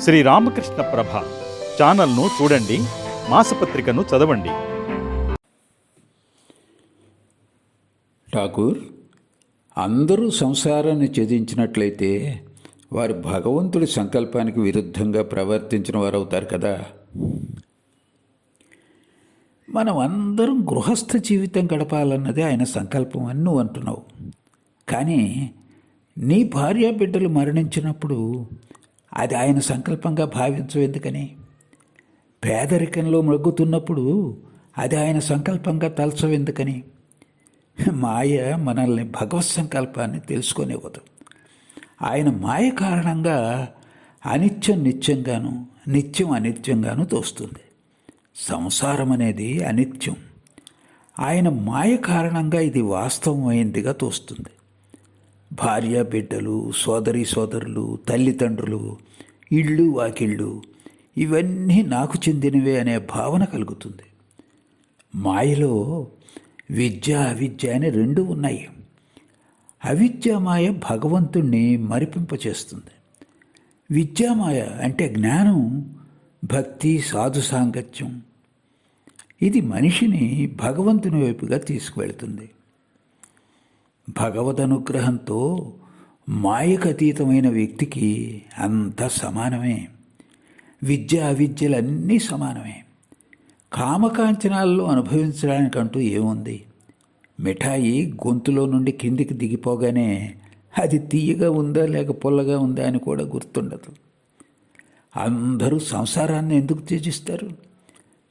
శ్రీ రామకృష్ణ ప్రభ ఛానల్ను చూడండి మాసపత్రికను చదవండి. ఠాకూర్ అందరూ సంసారాన్ని ఛేదించినట్లయితే వారు భగవంతుడి సంకల్పానికి విరుద్ధంగా ప్రవర్తించిన వారు అవుతారు కదా. మనం అందరం గృహస్థ జీవితం గడపాలన్నదే ఆయన సంకల్పం అని నువ్వు అంటున్నావు. కానీ నీ భార్య బిడ్డలు మరణించినప్పుడు అది ఆయన సంకల్పంగా భావించు ఎందుకని? పేదరికంలో మృగ్గుతున్నప్పుడు అది ఆయన సంకల్పంగా తలచవెందుకని మాయ మనల్ని భగవత్ సంకల్పాన్ని తెలుసుకొనివ్వదు. ఆయన మాయ కారణంగా అనిత్యం నిత్యంగాను నిత్యం అనిత్యంగాను తోస్తుంది. సంసారం అనేది అనిత్యం. ఆయన మాయ కారణంగా ఇది వాస్తవమైందిగా తోస్తుంది. భార్య బిడ్డలు సోదరి సోదరులు తల్లిదండ్రులు ఇళ్ళు వాకిళ్ళు ఇవన్నీ నాకు చెందినవే అనే భావన కలుగుతుంది. మాయలో విద్య అవిద్య అని రెండు ఉన్నాయి. అవిద్యామాయ భగవంతుణ్ణి మరిపింపచేస్తుంది. విద్యామాయ అంటే జ్ఞానం భక్తి సాధు సాంగత్యం. ఇది మనిషిని భగవంతుని వైపుగా తీసుకువెళ్తుంది. భగవదనుగ్రహంతో మాయకతీతమైన మాయకు అతీతమైన వ్యక్తికి అంత సమానమే. విద్య అవిద్యలన్నీ సమానమే. కామకాంచనాల్లో అనుభవించడానికంటూ ఏముంది? మిఠాయి గొంతులో నుండి కిందికి దిగిపోగానే అది తీయగా ఉందా లేక పుల్లగా ఉందా అని కూడా గుర్తుండదు. అందరూ సంసారాన్ని ఎందుకు త్యజిస్తారు?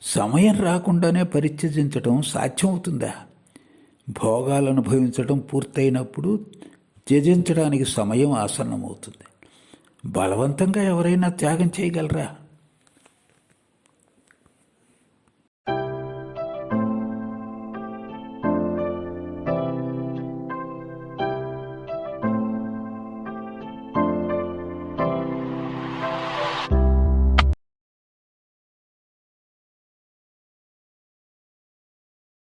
సమయం రాకుండానే పరిత్యజించటం సాధ్యమవుతుందా? భోగాలు అనుభవించడం పూర్తయినప్పుడు త్యజించడానికి సమయం ఆసన్నమవుతుంది. బలవంతంగా ఎవరైనా త్యాగం చేయగలరా?